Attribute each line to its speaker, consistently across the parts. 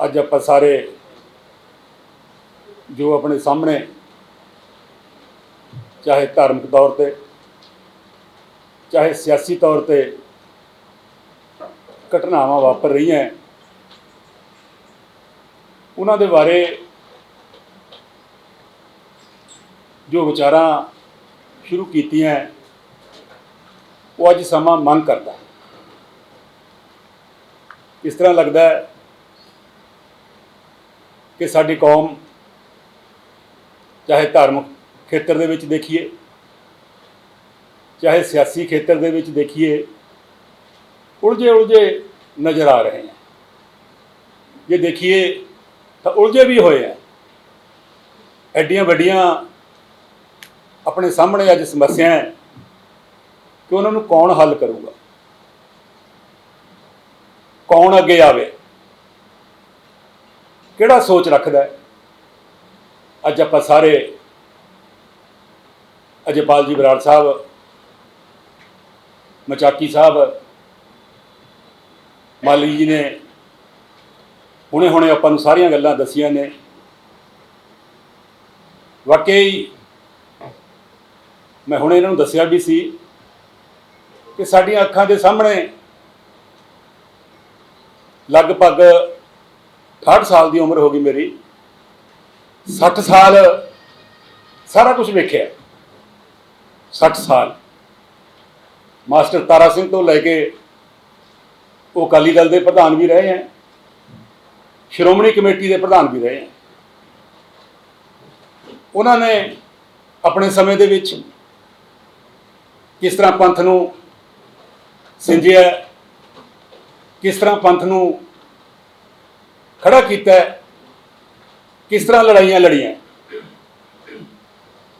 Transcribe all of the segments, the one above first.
Speaker 1: ਅੱਜ ਆਪਾਂ ਸਾਰੇ ਜੋ ਆਪਣੇ ਸਾਹਮਣੇ ਚਾਹੇ ਧਾਰਮਿਕ ਤੌਰ ਤੇ, ਚਾਹੇ ਸਿਆਸੀ ਤੌਰ ਤੇ ਘਟਨਾਵਾਂ ਵਾਪਰ ਰਹੀਆਂ ਉਹਨਾਂ ਦੇ ਬਾਰੇ ਜੋ ਵਿਚਾਰਾਂ ਸ਼ੁਰੂ ਕੀਤੀਆਂ ਉਹ ਅੱਜ ਸਮਾਂ ਮੰਗ ਕਰਦਾ ਹੈ। ਇਸ ਤਰ੍ਹਾਂ ਲੱਗਦਾ ਹੈ ਕਿ ਸਾਡੀ ਕੌਮ ਚਾਹੇ ਧਾਰਮਿਕ ਖੇਤਰ ਦੇ ਵਿੱਚ ਦੇਖੀਏ, ਚਾਹੇ ਸਿਆਸੀ ਖੇਤਰ ਦੇ ਵਿੱਚ ਦੇਖੀਏ ਉਲਝੇ ਉਲਝੇ ਨਜ਼ਰ ਆ ਰਹੇ ਹਨ ਜੇ ਦੇਖੀਏ ਤਾਂ ਉਲਝੇ ਵੀ ਹੋਏ ਆ ਐਡੀਆਂ ਵੱਡੀਆਂ ਆਪਣੇ ਸਾਹਮਣੇ ਅੱਜ ਸਮੱਸਿਆ ਹੈ ਕਿ ਉਹਨਾਂ ਨੂੰ ਕੌਣ ਹੱਲ ਕਰੂਗਾ? ਕੌਣ ਅੱਗੇ ਆਵੇ? ਕਿਹੜਾ ਸੋਚ ਰੱਖਦਾ ਹੈ? ਅੱਜ ਆਪਾਂ ਸਾਰੇ ਅਜੇਪਾਲ ਜੀ ਬਰਾੜ ਸਾਹਿਬ, ਮਚਾਕੀ ਸਾਹਿਬ, ਮਾਲੀ ਜੀ ਨੇ ਹੁਣੇ ਹੁਣੇ ਆਪਾਂ ਨੂੰ ਸਾਰੀਆਂ ਗੱਲਾਂ ਦੱਸੀਆਂ ਨੇ। ਵਾਕਈ ਮੈਂ ਹੁਣੇ ਇਹਨਾਂ ਨੂੰ ਦੱਸਿਆ ਵੀ ਸੀ ਕਿ ਸਾਡੀਆਂ ਅੱਖਾਂ ਦੇ ਸਾਹਮਣੇ ਲਗਭਗ 68 ਸਾਲ ਦੀ ਉਮਰ ਹੋ ਗਈ ਮੇਰੀ। 60 ਸਾਲ ਸਾਰਾ ਕੁਝ ਵੇਖਿਆ। 60 ਸਾਲ। ਮਾਸਟਰ ਤਾਰਾ ਸਿੰਘ ਤੋਂ ਲੈ ਕੇ ਉਹ ਅਕਾਲੀ ਦਲ ਦੇ ਪ੍ਰਧਾਨ ਵੀ ਰਹੇ ਹੈ। ਸ਼੍ਰੋਮਣੀ ਕਮੇਟੀ ਦੇ ਪ੍ਰਧਾਨ ਵੀ ਰਹੇ ਹੈ। ਉਹਨਾਂ ਨੇ ਆਪਣੇ ਸਮੇਂ ਦੇ ਵਿੱਚ ਕਿਸ ਤਰ੍ਹਾਂ ਪੰਥ ਨੂੰ ਸਿੰਜਿਆ, ਕਿਸ ਤਰ੍ਹਾਂ ਪੰਥ ਨੂੰ ਖੜਾ ਕੀਤਾ ਕਿਸ ਤਰ੍ਹਾਂ ਲੜਾਈਆਂ ਲੜੀਆਂ?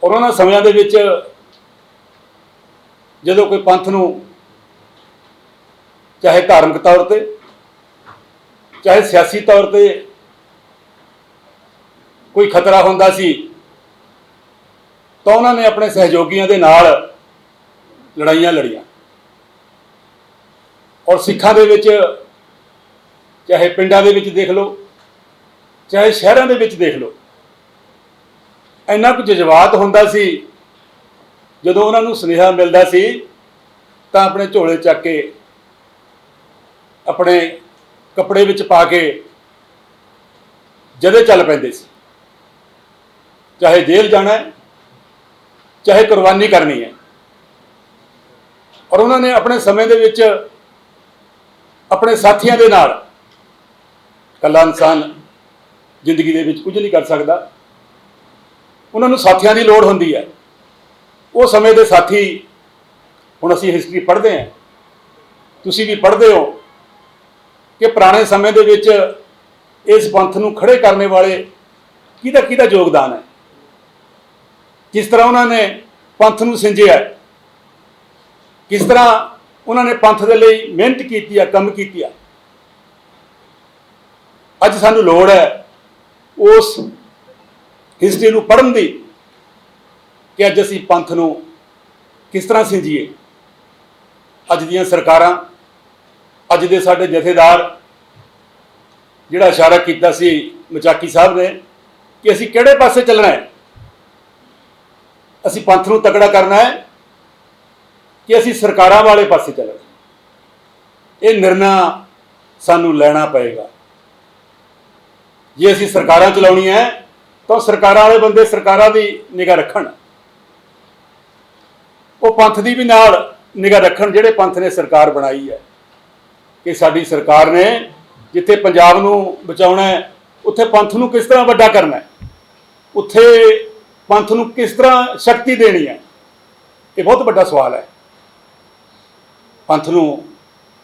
Speaker 1: ਔਰ ਉਹਨਾਂ ਸਮਿਆਂ ਦੇ ਵਿੱਚ ਜਦੋਂ ਕੋਈ ਪੰਥ ਨੂੰ, ਚਾਹੇ ਧਾਰਮਿਕ ਤੌਰ ਤੇ, ਚਾਹੇ ਸਿਆਸੀ ਤੌਰ ਤੇ ਕੋਈ ਖਤਰਾ ਹੁੰਦਾ ਸੀ, ਤਾਂ ਉਹਨਾਂ ਨੇ ਆਪਣੇ ਸਹਿਯੋਗੀਆਂ ਦੇ ਨਾਲ ਲੜਾਈਆਂ ਲੜੀਆਂ। ਔਰ ਸਿੱਖਾਂ ਦੇ ਵਿੱਚ ਚਾਹੇ ਪਿੰਡਾਂ ਦੇ ਵਿੱਚ ਦੇਖ ਲਓ, ਚਾਹੇ ਸ਼ਹਿਰਾਂ ਦੇ ਵਿੱਚ ਦੇਖ ਲਓ। ਇੰਨਾ ਕੁ ਜਜ਼ਬਾਤ ਹੁੰਦਾ ਸੀ, ਜਦੋਂ ਉਹਨਾਂ ਨੂੰ ਸੁਨੇਹਾ ਮਿਲਦਾ ਸੀ, ਤਾਂ ਆਪਣੇ ਝੋਲੇ ਚੱਕ ਕੇ, ਆਪਣੇ ਕੱਪੜੇ ਵਿੱਚ ਪਾ ਕੇ ਜਦੇ ਚੱਲ ਪੈਂਦੇ ਸੀ। ਚਾਹੇ ਜੇਲ੍ਹ ਜਾਣਾ ਹੈ, ਚਾਹੇ ਕੁਰਬਾਨੀ ਕਰਨੀ ਹੈ। ਔਰ ਉਹਨਾਂ ਨੇ ਆਪਣੇ ਸਮੇਂ ਦੇ ਵਿੱਚ ਆਪਣੇ ਸਾਥੀਆਂ ਦੇ ਨਾਲ ਕੱਲਾ ਇਨਸਾਨ ਜ਼ਿੰਦਗੀ ਦੇ ਵਿੱਚ ਕੁਝ ਨਹੀਂ ਕਰ ਸਕਦਾ। ਉਹਨਾਂ ਨੂੰ ਸਾਥੀਆਂ ਦੀ ਲੋੜ ਹੁੰਦੀ ਹੈ। ਉਹ ਸਮੇਂ ਦੇ ਸਾਥੀ ਹੁਣ ਅਸੀਂ ਹਿਸਟਰੀ ਪੜ੍ਹਦੇ ਹਾਂ। ਤੁਸੀਂ ਵੀ ਪੜ੍ਹਦੇ ਹੋ ਕਿ ਪੁਰਾਣੇ ਸਮੇਂ ਦੇ ਵਿੱਚ ਇਸ ਪੰਥ ਨੂੰ ਖੜੇ ਕਰਨੇ ਵਾਲੇ ਕਿਹਦਾ ਕਿਹਦਾ ਯੋਗਦਾਨ ਹੈ? ਕਿਸ ਤਰ੍ਹਾਂ ਉਹਨਾਂ ਨੇ ਪੰਥ ਨੂੰ ਸਿੰਜਿਆ ਕਿਸ ਤਰ੍ਹਾਂ ਉਹਨਾਂ ਨੇ ਪੰਥ ਦੇ ਲਈ ਮਿਹਨਤ ਕੀਤੀ ਆ ਕੰਮ ਕੀਤੀ ਆ ਅੱਜ ਸਾਨੂੰ ਲੋੜ ਹੈ ਉਸ ਹਿਸਟਰੀ ਨੂੰ ਪੜ੍ਹਨ ਦੀ ਕਿ ਅੱਜ ਅਸੀਂ ਪੰਥ ਨੂੰ ਕਿਸ ਤਰ੍ਹਾਂ ਸਿੰਜੀਏ। ਅੱਜ ਦੀਆਂ ਸਰਕਾਰਾਂ, ਅੱਜ ਦੇ ਸਾਡੇ ਜਥੇਦਾਰ, ਜਿਹੜਾ ਇਸ਼ਾਰਾ ਕੀਤਾ ਸੀ ਮਚਾਕੀ ਸਾਹਿਬ ਨੇ ਕਿ ਅਸੀਂ ਕਿਹੜੇ ਪਾਸੇ ਚੱਲਣਾ ਹੈ? ਅਸੀਂ ਪੰਥ ਨੂੰ ਤਕੜਾ ਕਰਨਾ ਹੈ ਕਿ ਅਸੀਂ ਸਰਕਾਰਾਂ ਵਾਲੇ ਪਾਸੇ ਚੱਲਣਾ ਇਹ ਨਿਰਣਾ ਸਾਨੂੰ ਲੈਣਾ ਪਏਗਾ। ਜੇ ਅਸੀਂ ਸਰਕਾਰਾਂ ਚਲਾਉਣੀਆਂ ਹੈ, ਤਾਂ ਸਰਕਾਰਾਂ ਵਾਲੇ ਬੰਦੇ ਸਰਕਾਰਾਂ ਦੀ ਨਿਗਾਹ ਰੱਖਣ। ਉਹ ਪੰਥ ਦੀ ਵੀ ਨਾਲ ਨਿਗਾਹ ਰੱਖਣ, ਜਿਹੜੇ ਪੰਥ ਨੇ ਸਰਕਾਰ ਬਣਾਈ ਹੈ। ਕਿ ਸਾਡੀ ਸਰਕਾਰ ਨੇ ਜਿੱਥੇ ਪੰਜਾਬ ਨੂੰ ਬਚਾਉਣਾ ਹੈ, ਉੱਥੇ ਪੰਥ ਨੂੰ ਕਿਸ ਤਰ੍ਹਾਂ ਵੱਡਾ ਕਰਨਾ ਹੈ? ਉੱਥੇ ਪੰਥ ਨੂੰ ਕਿਸ ਤਰ੍ਹਾਂ ਸ਼ਕਤੀ ਦੇਣੀ ਹੈ? ਇਹ ਬਹੁਤ ਵੱਡਾ ਸਵਾਲ ਹੈ। ਪੰਥ ਨੂੰ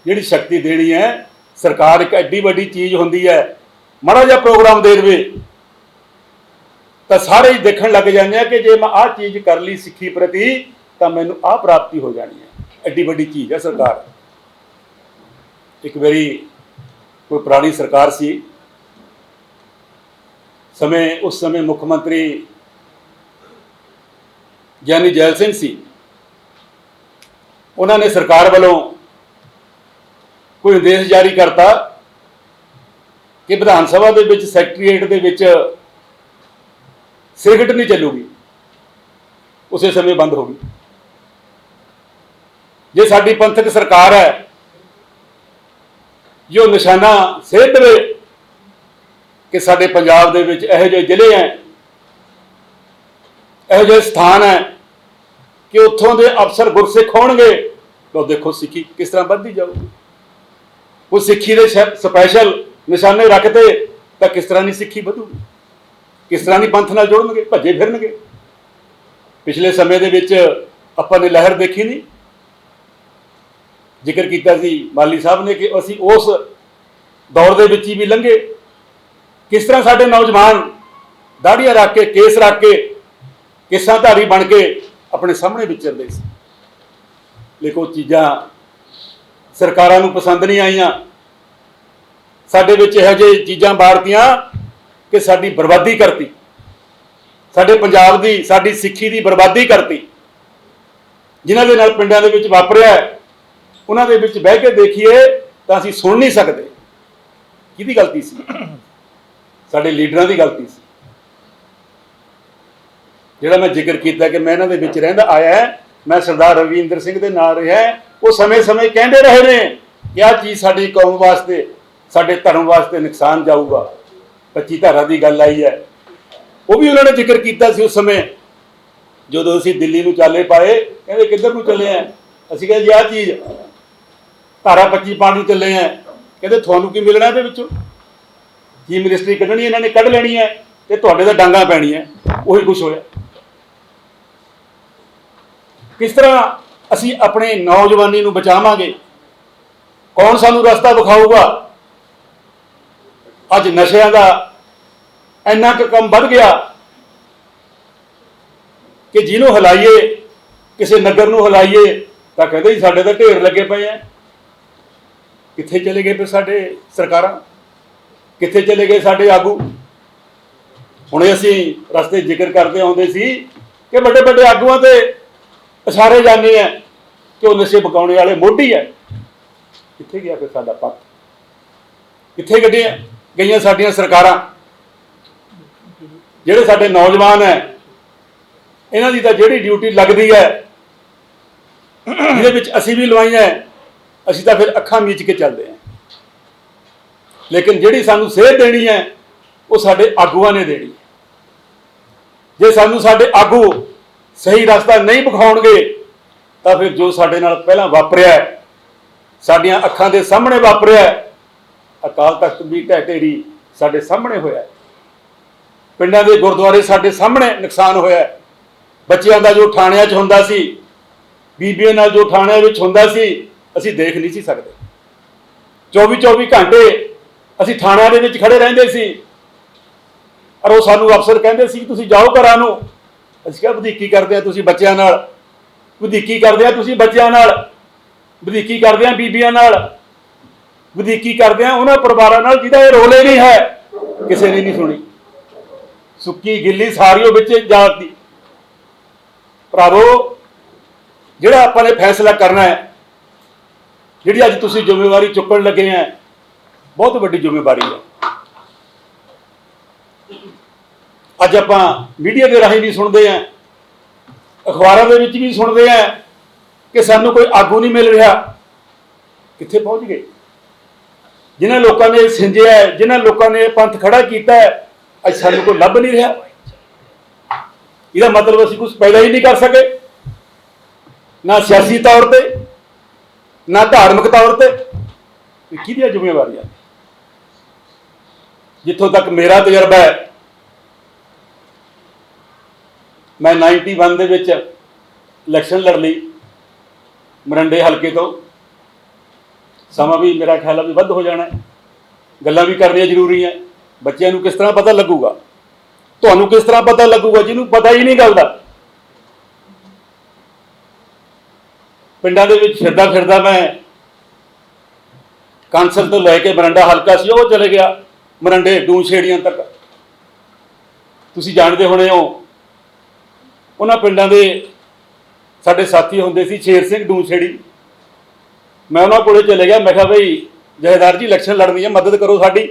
Speaker 1: ਜਿਹੜੀ ਸ਼ਕਤੀ ਦੇਣੀ ਹੈ, ਸਰਕਾਰ ਇੱਕ ਐਡੀ ਵੱਡੀ ਚੀਜ਼ ਹੁੰਦੀ ਹੈ ਮਾੜਾ ਜਿਹਾ ਪ੍ਰੋਗਰਾਮ ਦੇ ਦੇਵੇ, ਤਾਂ ਸਾਰੇ ਹੀ ਦੇਖਣ ਲੱਗ ਜਾਂਦੇ ਆ ਕਿ ਜੇ ਮੈਂ ਆਹ ਚੀਜ਼ ਕਰ ਲਈ ਸਿੱਖੀ ਪ੍ਰਤੀ, ਤਾਂ ਮੈਨੂੰ ਆਹ ਪ੍ਰਾਪਤੀ ਹੋ ਜਾਣੀ ਹੈ। ਐਡੀ ਵੱਡੀ ਚੀਜ਼ ਹੈ ਸਰਕਾਰ। ਇੱਕ ਵਾਰੀ ਕੋਈ ਪੁਰਾਣੀ ਸਰਕਾਰ ਸੀ, ਸਮੇਂ, ਉਸ ਸਮੇਂ ਮੁੱਖ ਮੰਤਰੀ ਗਿਆਨੀ ਜੈਲ ਸਿੰਘ ਸੀ। ਉਹਨਾਂ ਨੇ ਸਰਕਾਰ ਵੱਲੋਂ ਕੋਈ ਆਦੇਸ਼ ਜਾਰੀ ਕਰਤਾ ਕਿ ਵਿਧਾਨ ਸਭਾ ਦੇ ਵਿੱਚ, ਸੈਕਟਰੀਏਟ ਦੇ ਵਿੱਚ ਸਿਗਰਟ ਨਹੀਂ ਚੱਲੂਗੀ। ਉਸੇ ਸਮੇਂ ਬੰਦ ਹੋ ਗਈ। ਜੇ ਸਾਡੀ ਪੰਥਕ ਸਰਕਾਰ ਹੈ, ਜੋ ਨਿਸ਼ਾਨਾ ਸੇਧ ਦੇਵੇ ਕਿ ਸਾਡੇ ਪੰਜਾਬ ਦੇ ਵਿੱਚ ਇਹੋ ਜਿਹੇ ਜ਼ਿਲ੍ਹੇ ਹੈ, ਇਹੋ ਜਿਹੇ ਸਥਾਨ ਹੈ ਕਿ ਉੱਥੋਂ ਦੇ ਅਫਸਰ ਗੁਰਸਿੱਖ ਹੋਣਗੇ, ਤਾਂ ਦੇਖੋ ਸਿੱਖੀ ਕਿਸ ਤਰ੍ਹਾਂ ਵੱਧਦੀ ਜਾਊਗੀ। ਉਹ ਸਿੱਖੀ ਦੇ ਸਪੈਸ਼ਲ ਨਿਸ਼ਾਨੇ ਰੱਖਦੇ ਤਾਂ ਕਿਸ ਤਰ੍ਹਾਂ ਦੀ ਸਿੱਖੀ ਵਧੂਗੀ ਕਿਸ ਤਰ੍ਹਾਂ ਦੀ ਪੰਥ ਨਾਲ ਜੋੜਨਗੇ? ਭੱਜੇ ਫਿਰਨਗੇ। ਪਿਛਲੇ ਸਮੇਂ ਦੇ ਵਿੱਚ ਆਪਾਂ ਨੇ ਲਹਿਰ ਦੇਖੀ ਨਹੀਂ? ਜ਼ਿਕਰ ਕੀਤਾ ਸੀ ਮਾਲੀ ਸਾਹਿਬ ਨੇ ਕਿ ਅਸੀਂ ਉਸ ਦੌਰ ਦੇ ਵਿੱਚ ਹੀ ਵੀ ਲੰਘੇ। ਕਿਸ ਤਰ੍ਹਾਂ ਸਾਡੇ ਨੌਜਵਾਨ ਦਾੜੀਆਂ ਰੱਖ ਕੇ, ਕੇਸ ਰੱਖ ਕੇ, ਕਿਸਾਂ ਬਣ ਕੇ ਆਪਣੇ ਸਾਹਮਣੇ ਵਿਚਰਦੇ ਸੀ? ਲੇਕਿਨ ਉਹ ਚੀਜ਼ਾਂ ਸਰਕਾਰਾਂ ਨੂੰ ਪਸੰਦ ਨਹੀਂ ਆਈਆਂ। ਸਾਡੇ ਵਿੱਚ ਇਹੋ ਜਿਹੇ ਚੀਜ਼ਾਂ ਬਾੜਤੀਆਂ ਕਿ ਸਾਡੀ ਬਰਬਾਦੀ ਕਰਤੀ। ਸਾਡੇ ਪੰਜਾਬ ਦੀ, ਸਾਡੀ ਸਿੱਖੀ ਦੀ ਬਰਬਾਦੀ ਕਰਤੀ। ਜਿਨ੍ਹਾਂ ਦੇ ਨਾਲ ਪਿੰਡਾਂ ਦੇ ਵਿੱਚ ਵਾਪਰਿਆ ਉਹਨਾਂ ਦੇ ਵਿੱਚ ਬਹਿ ਕੇ ਦੇਖੀਏ ਤਾਂ ਅਸੀਂ ਸੁਣ ਨਹੀਂ ਸਕਦੇ। ਕਿਹਦੀ ਗਲਤੀ ਸੀ? ਸਾਡੇ ਲੀਡਰਾਂ ਦੀ ਗਲਤੀ ਸੀ। ਜਿਹੜਾ ਮੈਂ ਜ਼ਿਕਰ ਕੀਤਾ ਕਿ ਮੈਂ ਇਹਨਾਂ ਦੇ ਵਿੱਚ ਰਹਿੰਦਾ ਆਇਆ ਮੈਂ ਸਰਦਾਰ ਰਵਿੰਦਰ ਸਿੰਘ ਦੇ ਨਾਲ ਰਿਹਾ ਉਹ ਸਮੇਂ-ਸਮੇਂ ਕਹਿੰਦੇ ਰਹੇ ਨੇ ਕਿ ਆਹ ਚੀਜ਼ ਸਾਡੀ ਕੌਮ ਵਾਸਤੇ ਸਾਡੇ ਧਰਮ ਵਾਸਤੇ ਨੁਕਸਾਨ ਜਾਊਗਾ। 25 ਧਾਰਾ ਦੀ ਗੱਲ ਆਈ ਹੈ। ਉਹ ਵੀ ਉਹਨਾਂ ਨੇ ਜ਼ਿਕਰ ਕੀਤਾ ਸੀ ਉਸ ਸਮੇਂ। ਜਦੋਂ ਅਸੀਂ ਦਿੱਲੀ ਨੂੰ ਚਾਲੇ ਪਾਏ, ਕਹਿੰਦੇ ਕਿੱਧਰ ਨੂੰ ਚੱਲੇ ਆ? ਅਸੀਂ ਕਹਿੰਦੇ ਜੀ, ਆਹ ਚੀਜ਼ ਧਾਰਾ 25 ਪਾਉਣ ਨੂੰ ਚੱਲੇ ਆ। ਕਹਿੰਦੇ ਤੁਹਾਨੂੰ ਕੀ ਮਿਲਣਾ ਇਹਦੇ ਵਿੱਚੋਂ? ਜੀ ਮਿਨਿਸਟਰੀ ਕੱਢਣੀ ਇਹਨਾਂ ਨੇ, ਕੱਢ ਲੈਣੀ ਹੈ ਤੇ ਤੁਹਾਡੇ ਦਾ ਡਾਂਗਾ ਪੈਣੀ ਹੈ ਉਹੀ ਕੁਝ ਹੋਇਆ। ਕਿਸ ਤਰ੍ਹਾਂ ਅਸੀਂ ਆਪਣੇ ਨੌਜਵਾਨੀ ਨੂੰ ਬਚਾਵਾਂਗੇ? ਕੌਣ ਸਾਨੂੰ ਰਸਤਾ ਵਿਖਾਊਗਾ? ਅੱਜ ਨਸ਼ਿਆਂ ਦਾ ਇੰਨਾ ਕੁ ਕੰਮ ਵੱਧ ਗਿਆ ਕਿ ਜਿਹਨੂੰ ਹਲਾਈਏ, ਕਿਸੇ ਨਗਰ ਨੂੰ ਹਲਾਈਏ, ਤਾਂ ਕਹਿੰਦੇ ਜੀ ਸਾਡੇ ਤਾਂ ਢੇਰ ਲੱਗੇ ਪਏ ਆ। ਕਿੱਥੇ ਚਲੇ ਗਏ ਫਿਰ ਸਾਡੇ ਸਰਕਾਰਾਂ? ਕਿੱਥੇ ਚਲੇ ਗਏ ਸਾਡੇ ਆਗੂ? ਹੁਣੇ ਅਸੀਂ ਰਸਤੇ ਜ਼ਿਕਰ ਕਰਦੇ ਆਉਂਦੇ ਸੀ ਕਿ ਵੱਡੇ ਵੱਡੇ ਆਗੂਆਂ ਤੇ ਇਸ਼ਾਰੇ ਜਾਂਦੇ ਆ ਕਿ ਉਹ ਨਸ਼ੇ ਪਕਾਉਣੇ ਵਾਲੇ ਮੋਢੀ ਹੈ ਕਿੱਥੇ ਗਿਆ ਫਿਰ ਸਾਡਾ ਪੱਖ? ਕਿੱਥੇ ਗੱਡੀਆਂ ਗਈਆਂ ਸਾਡੀਆਂ ਸਰਕਾਰਾਂ। ਜਿਹੜੇ ਸਾਡੇ ਨੌਜਵਾਨ ਹੈ, ਇਹਨਾਂ ਦੀ ਤਾਂ ਜਿਹੜੀ ਡਿਊਟੀ ਲੱਗਦੀ ਹੈ ਇਹਦੇ ਵਿੱਚ ਅਸੀਂ ਵੀ ਲਵਾਈਆਂ ਅਸੀਂ ਤਾਂ ਫਿਰ ਅੱਖਾਂ ਮੀਚ ਕੇ ਚੱਲਦੇ ਹਾਂ। ਲੇਕਿਨ ਜਿਹੜੀ ਸਾਨੂੰ ਸੇਧ ਦੇਣੀ ਹੈ, ਉਹ ਸਾਡੇ ਆਗੂਆਂ ਨੇ ਦੇਣੀ ਹੈ। ਜੇ ਸਾਨੂੰ ਸਾਡੇ ਆਗੂ ਸਹੀ ਰਸਤਾ ਨਹੀਂ ਵਿਖਾਉਣਗੇ, ਤਾਂ ਫਿਰ ਜੋ ਸਾਡੇ ਨਾਲ ਪਹਿਲਾਂ ਵਾਪਰਿਆ ਸਾਡੀਆਂ ਅੱਖਾਂ ਦੇ ਸਾਹਮਣੇ ਵਾਪਰਿਆ ਅਕਾਲ ਤਖਤ ਵੀ ਢਹਿ ਢੇਰੀ ਸਾਡੇ ਸਾਹਮਣੇ ਹੋਇਆ ਪਿੰਡਾਂ ਦੇ ਗੁਰਦੁਆਰੇ ਸਾਡੇ ਸਾਹਮਣੇ ਨੁਕਸਾਨ ਹੋਇਆ ਬੱਚਿਆਂ ਦਾ ਜੋ ਥਾਣਿਆਂ 'ਚ ਹੁੰਦਾ ਸੀ, ਬੀਬੀਆਂ ਨਾਲ ਜੋ ਥਾਣਿਆਂ ਵਿੱਚ ਹੁੰਦਾ ਸੀ, ਅਸੀਂ ਦੇਖ ਨਹੀਂ ਸੀ ਸਕਦੇ। 24 24 ਘੰਟੇ ਅਸੀਂ ਥਾਣਿਆਂ ਦੇ ਵਿੱਚ ਖੜੇ ਰਹਿੰਦੇ ਸੀ। ਔਰ ਉਹ ਸਾਨੂੰ ਅਫਸਰ ਕਹਿੰਦੇ ਸੀ ਕਿ ਤੁਸੀਂ ਜਾਓ ਘਰਾਂ ਨੂੰ। ਅਸੀਂ ਕਿਹਾ, ਵਧੀਕੀ ਕਰਦੇ ਆ ਤੁਸੀਂ ਬੱਚਿਆਂ ਨਾਲ। ਵਧੀਕੀ ਕਰਦੇ ਆ ਤੁਸੀਂ ਬੱਚਿਆਂ ਨਾਲ। ਵਧੀਕੀ ਕਰਦੇ ਆ ਬੀਬੀਆਂ ਨਾਲ। ਵਧੀਕੀ ਕਰਦੇ ਆ ਉਹਨਾਂ ਪਰਿਵਾਰਾਂ ਨਾਲ ਜਿਹਦਾ ਇਹ ਰੋਲੇ ਨਹੀਂ ਹੈ, ਕਿਸੇ ਨੇ ਨਹੀਂ ਸੁਣੀ। ਸੁੱਕੀ ਗਿੱਲੀ ਸਾਰੀਓ ਵਿੱਚ ਜਾਤ ਦੀ ਭਰਾਵੋ, ਜਿਹੜਾ ਆਪਾਂ ਨੇ ਫੈਸਲਾ ਕਰਨਾ ਹੈ, ਜਿਹੜੀ ਅੱਜ ਤੁਸੀਂ ਜ਼ਿੰਮੇਵਾਰੀ ਚੁੱਕਣ ਲੱਗੇ ਆ ਬਹੁਤ ਵੱਡੀ ਜ਼ਿੰਮੇਵਾਰੀ ਹੈ। ਅੱਜ ਆਪਾਂ ਮੀਡੀਆ ਦੇ ਰਾਹੀਂ ਵੀ ਸੁਣਦੇ ਆ ਅਖਬਾਰਾਂ ਦੇ ਵਿੱਚ ਵੀ ਸੁਣਦੇ ਆ ਕਿ ਸਾਨੂੰ ਕੋਈ ਆਗੂ ਨਹੀਂ ਮਿਲ ਰਿਹਾ। ਕਿੱਥੇ ਪਹੁੰਚ ਗਏ? ਜਿਨ੍ਹਾਂ ਲੋਕਾਂ ਨੇ ਸਿੰਜਿਆ ਹੈ, ਜਿਨ੍ਹਾਂ ਲੋਕਾਂ ਨੇ ਪੰਥ ਖੜਾ ਕੀਤਾ ਹੈ ਅੱਜ ਸਾਨੂੰ ਕੋਈ ਲੱਭ ਨਹੀਂ ਰਿਹਾ। ਇਹਦਾ ਮਤਲਬ ਅਸੀਂ ਕੁਝ ਪੈਦਾ ਹੀ ਨਹੀਂ ਕਰ ਸਕੇ। ਨਾ ਸਿਆਸੀ ਤੌਰ ਤੇ ਨਾ ਧਾਰਮਿਕ ਤੌਰ ਤੇ। ਕਿਹਦੀਆਂ ਜ਼ਿੰਮੇਵਾਰੀਆਂ? ਜਿੱਥੋਂ ਤੱਕ ਮੇਰਾ ਤਜਰਬਾ ਹੈ ਮੈਂ 91 ਦੇ ਵਿੱਚ ਇਲੈਕਸ਼ਨ ਲੜ ਲਈ ਮਰੰਡੇ ਹਲਕੇ ਤੋਂ। ਸਮਾਂ ਵੀ ਮੇਰਾ ਖਿਆਲ ਆ ਵੀ ਵੱਧ ਹੋ ਜਾਣਾ ਹੈ। ਗੱਲਾਂ ਵੀ ਕਰਨੀਆਂ ਜ਼ਰੂਰੀ ਹੈ। ਬੱਚਿਆਂ ਨੂੰ ਕਿਸ ਤਰ੍ਹਾਂ ਪਤਾ ਲੱਗੂਗਾ? ਤੁਹਾਨੂੰ ਕਿਸ ਤਰ੍ਹਾਂ ਪਤਾ ਲੱਗੂਗਾ? ਜਿਹਨੂੰ ਪਤਾ ਹੀ ਨਹੀਂ ਗੱਲ ਦਾ। ਪਿੰਡਾਂ ਦੇ ਵਿੱਚ ਫਿਰਦਾ ਫਿਰਦਾ ਮੈਂ ਕਾਂਸਲ ਤੋਂ ਲੈ ਕੇ ਮਰੰਡਾ ਹਲਕਾ ਸੀ, ਉਹ ਚਲੇ ਗਿਆ ਮਰੰਡੇ ਡੂੰ ਡੂੰਛੇੜੀਆਂ ਤੱਕ। ਤੁਸੀਂ ਜਾਣਦੇ ਹੋਣੇ ਹੋ, ਉਹਨਾਂ ਪਿੰਡਾਂ ਦੇ ਸਾਡੇ ਸਾਥੀ ਹੁੰਦੇ ਸੀ ਸ਼ੇਰ ਸਿੰਘ ਡੂੰ ਛੇੜੀ। ਮੈਂ ਉਹਨਾਂ ਕੋਲੇ ਚਲੇ ਗਿਆ, ਮੈਂ ਕਿਹਾ ਬਈ ਜਹੇਦਾਰ ਜੀ ਇਲੈਕਸ਼ਨ ਲੜਨੀ ਹੈ ਮਦਦ ਕਰੋ ਸਾਡੀ।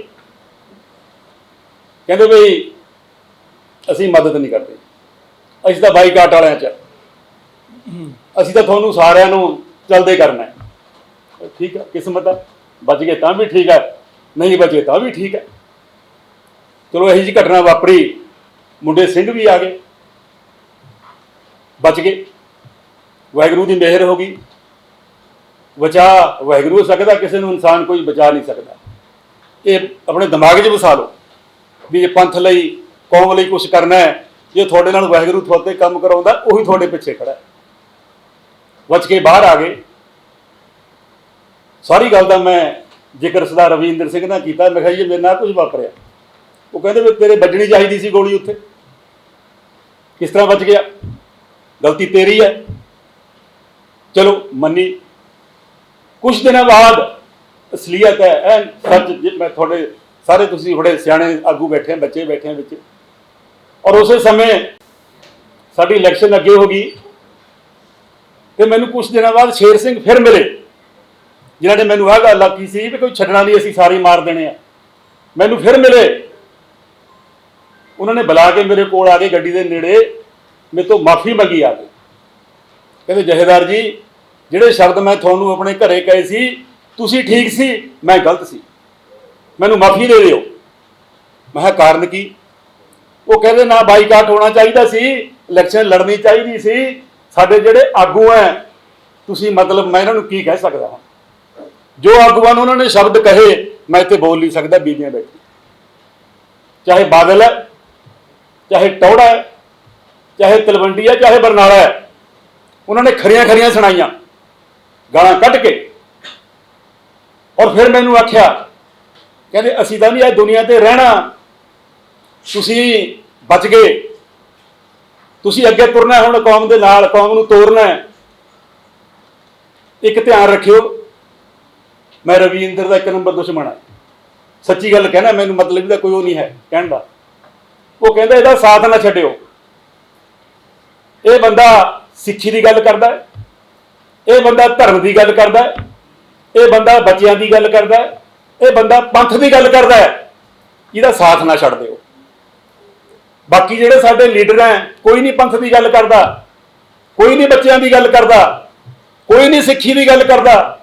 Speaker 1: ਕਹਿੰਦੇ ਬਈ ਅਸੀਂ ਮਦਦ ਨਹੀਂ ਕਰਦੇ। ਅਸੀਂ ਤਾਂ ਬਾਈਕਾਟ ਵਾਲਿਆਂ ਚ ਅਸੀਂ ਤਾਂ ਤੁਹਾਨੂੰ ਸਾਰਿਆਂ ਨੂੰ ਚਲਦੇ ਕਰਨਾ ਹੈ। ਠੀਕ ਹੈ ਕਿਸਮਤ ਆ। ਬਚ ਗਏ ਤਾਂ ਵੀ ਠੀਕ ਹੈ ਨਹੀਂ ਬਚੇ ਤਾਂ ਵੀ ਠੀਕ ਹੈ ਚਲੋ ਇਹੀ ਜੀ ਘਟਨਾ ਵਾਪਰੀ। ਮੁੰਡੇ ਸਿੰਘ ਵੀ ਆ ਗਏ। ਬਚ ਗਏ। ਵਾਹਿਗੁਰੂ ਦੀ ਮਿਹਰ ਹੋ ਗਈ। ਬਚਾ ਵਾਹਿਗੁਰੂ ਹੋ ਸਕਦਾ, ਕਿਸੇ ਨੂੰ ਇਨਸਾਨ ਕੋਈ ਬਚਾ ਨਹੀਂ ਸਕਦਾ। ਇਹ ਆਪਣੇ ਦਿਮਾਗ 'ਚ ਵਸਾ ਲਓ ਵੀ ਇਹ ਪੰਥ ਲਈ, ਕੌਮ ਲਈ ਕੁਝ ਕਰਨਾ ਹੈ, ਜੇ ਤੁਹਾਡੇ ਨਾਲ ਵਾਹਿਗੁਰੂ ਤੁਹਾਡੇ ਕੰਮ ਕਰਾਉਂਦਾ, ਉਹੀ ਤੁਹਾਡੇ ਪਿੱਛੇ ਖੜਾ ਹੈ। ਬਚ ਕੇ ਬਾਹਰ ਆ ਗਏ। ਸਾਰੀ ਗੱਲ ਦਾ ਮੈਂ ਜ਼ਿਕਰ ਸਰਦਾਰ ਰਵਿੰਦਰ ਸਿੰਘ ਨਾਲ ਕੀਤਾ। ਮੈਂ ਕਿਹਾ ਜੀ ਮੇਰੇ ਨਾਲ ਕੁਝ ਵਾਪਰਿਆ? ਉਹ ਕਹਿੰਦੇ ਵੀ ਤੇਰੇ ਵੱਜਣੀ ਚਾਹੀਦੀ ਸੀ ਗੋਲੀ ਉੱਥੇ। ਕਿਸ ਤਰ੍ਹਾਂ ਬਚ ਗਿਆ? ਗਲਤੀ ਤੇਰੀ ਹੈ। ਚਲੋ, ਮੰਨੀ। ਕੁਝ ਦਿਨਾਂ ਬਾਅਦ ਅਸਲੀਅਤ ਹੈ ਐਨ ਸੱਚ ਜੇ ਮੈਂ ਤੁਹਾਡੇ ਸਾਰੇ ਤੁਸੀਂ ਬੜੇ ਸਿਆਣੇ ਆਗੂ ਬੈਠੇ ਬੱਚੇ ਬੈਠੇ ਵਿੱਚ। ਔਰ ਉਸੇ ਸਮੇਂ ਸਾਡੀ ਇਲੈਕਸ਼ਨ ਅੱਗੇ ਹੋ ਗਈ ਤੇ ਮੈਨੂੰ ਕੁਝ ਦਿਨਾਂ ਬਾਅਦ ਸ਼ੇਰ ਸਿੰਘ ਫਿਰ ਮਿਲੇ, ਜਿਨ੍ਹਾਂ ਨੇ ਮੈਨੂੰ ਇਹ ਗੱਲ ਆਖੀ ਸੀ ਵੀ ਕੋਈ ਛੱਡਣਾ ਨਹੀਂ, ਅਸੀਂ ਸਾਰੇ ਮਾਰ ਦੇਣੇ ਆ। ਮੈਨੂੰ ਫਿਰ ਮਿਲੇ। ਉਹਨਾਂ ਨੇ ਬੁਲਾ ਕੇ ਮੇਰੇ ਕੋਲ ਆ ਕੇ ਗੱਡੀ ਦੇ ਨੇੜੇ ਮੇਰੇ ਤੋਂ ਮਾਫੀ ਮੰਗੀ ਆ ਕੇ। ਕਹਿੰਦੇ, ਜਹੇਦਾਰ ਜੀ ਜਿਹੜੇ ਸ਼ਬਦ ਮੈਂ ਤੁਹਾਨੂੰ ਆਪਣੇ ਘਰੇ ਕਹੇ ਸੀ, ਤੁਸੀਂ ਠੀਕ ਸੀ, ਮੈਂ ਗਲਤ ਸੀ। ਮੈਨੂੰ ਮਾਫੀ ਦੇ ਦਿਓ। ਮੈਂ ਕਿਹਾ, ਕਾਰਨ ਕੀ? ਉਹ ਕਹਿੰਦੇ, ਨਾ ਬਾਈਕਾਟ ਹੋਣਾ ਚਾਹੀਦਾ ਸੀ, ਇਲੈਕਸ਼ਨ ਲੜਨੀ ਚਾਹੀਦੀ ਸੀ, ਸਾਡੇ ਜਿਹੜੇ ਆਗੂ ਐ, ਤੁਸੀਂ ਮਤਲਬ ਮੈਂ ਇਹਨਾਂ ਨੂੰ ਕੀ ਕਹਿ ਸਕਦਾ ਹਾਂ? ਜੋ ਆਗੂਆਂ ਨੂੰ ਉਹਨਾਂ ਨੇ ਸ਼ਬਦ ਕਹੇ, ਮੈਂ ਇੱਥੇ ਬੋਲ ਨਹੀਂ ਸਕਦਾ ਬੀਬੀਆਂ ਬੈਠੀ ਚਾਹੇ ਬਾਦਲ ਹੈ ਚਾਹੇ ਟੌੜਾ ਹੈ ਚਾਹੇ ਤਲਵੰਡੀ ਹੈ ਚਾਹੇ ਬਰਨਾਲਾ ਹੈ ਉਹਨਾਂ ਨੇ ਖਰੀਆਂ ਖਰੀਆਂ ਸੁਣਾਈਆਂ। ਗਾਲਾਂ ਕੱਢ ਕੇ। ਔਰ ਫਿਰ ਮੈਨੂੰ ਆਖਿਆ, ਕਹਿੰਦੇ, ਅਸੀਂ ਤਾਂ ਨਹੀਂ ਇਹ ਦੁਨੀਆ ਤੇ ਰਹਿਣਾ। ਤੁਸੀਂ ਬਚ ਗਏ। ਤੁਸੀਂ ਅੱਗੇ ਤੁਰਨਾ ਹੁਣ ਕੌਮ ਦੇ ਨਾਲ, ਕੌਮ ਨੂੰ ਤੋਰਨਾ ਹੈ। ਇੱਕ ਧਿਆਨ ਰੱਖਿਓ, ਮੈਂ ਰਵਿੰਦਰ ਦਾ ਇੱਕ ਨੰਬਰ ਦੁਸ਼ਮਣ ਹਾਂ। ਸੱਚੀ ਗੱਲ ਕਹਿਣਾ, ਮੈਨੂੰ ਮਤਲਬ ਇਹਦਾ ਕੋਈ ਉਹ ਨਹੀਂ ਹੈ, ਕਹਿਣ ਦਾ। ਉਹ ਕਹਿੰਦਾ, ਇਹਦਾ ਸਾਥ ਨਾ ਛੱਡਿਓ। ਇਹ ਬੰਦਾ ਸਿੱਖੀ ਦੀ ਗੱਲ ਕਰਦਾ ਹੈ। ਇਹ ਬੰਦਾ ਧਰਮ ਦੀ ਗੱਲ ਕਰਦਾ ਹੈ, ਇਹ ਬੰਦਾ ਬੱਚਿਆਂ ਦੀ ਗੱਲ ਕਰਦਾ ਹੈ, ਇਹ ਬੰਦਾ ਪੰਥ ਦੀ ਗੱਲ ਕਰਦਾ ਹੈ, ਇਹਦਾ ਸਾਥ ਨਾ ਛੱਡ ਦਿਓ। ਬਾਕੀ ਜਿਹੜੇ ਸਾਡੇ ਲੀਡਰ ਹੈ, ਕੋਈ ਨਹੀਂ ਪੰਥ ਦੀ ਗੱਲ ਕਰਦਾ, ਕੋਈ ਨਹੀਂ ਬੱਚਿਆਂ ਦੀ ਗੱਲ ਕਰਦਾ, ਕੋਈ ਨਹੀਂ ਸਿੱਖੀ ਦੀ ਗੱਲ ਕਰਦਾ,